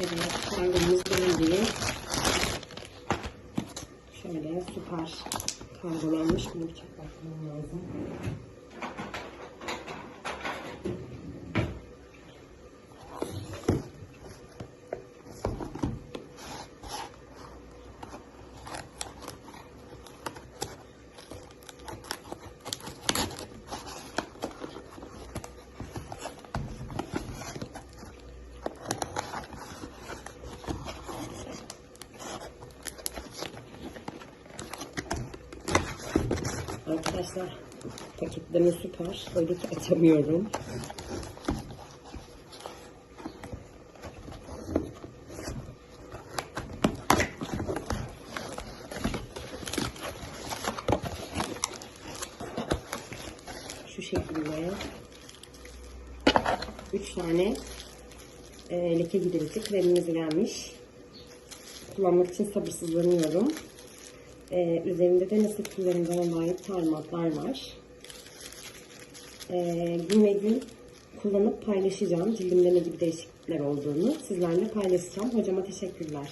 Evet, kargomuz geldi. Şöyle süper kargolanmış. Bunu bakmam lazım. Arkadaşlar paketleme süper. Öyle ki açamıyorum. Şu şekilde. Üç tane e, leke giderici kremimiz gelmiş. Kullanmak için sabırsızlanıyorum. Ee, üzerinde de nasıl kullanacağına dair talimatlar var. Ee, gün ve gün kullanıp paylaşacağım. Cildimde ne gibi değişiklikler olduğunu sizlerle paylaşacağım. Hocama teşekkürler.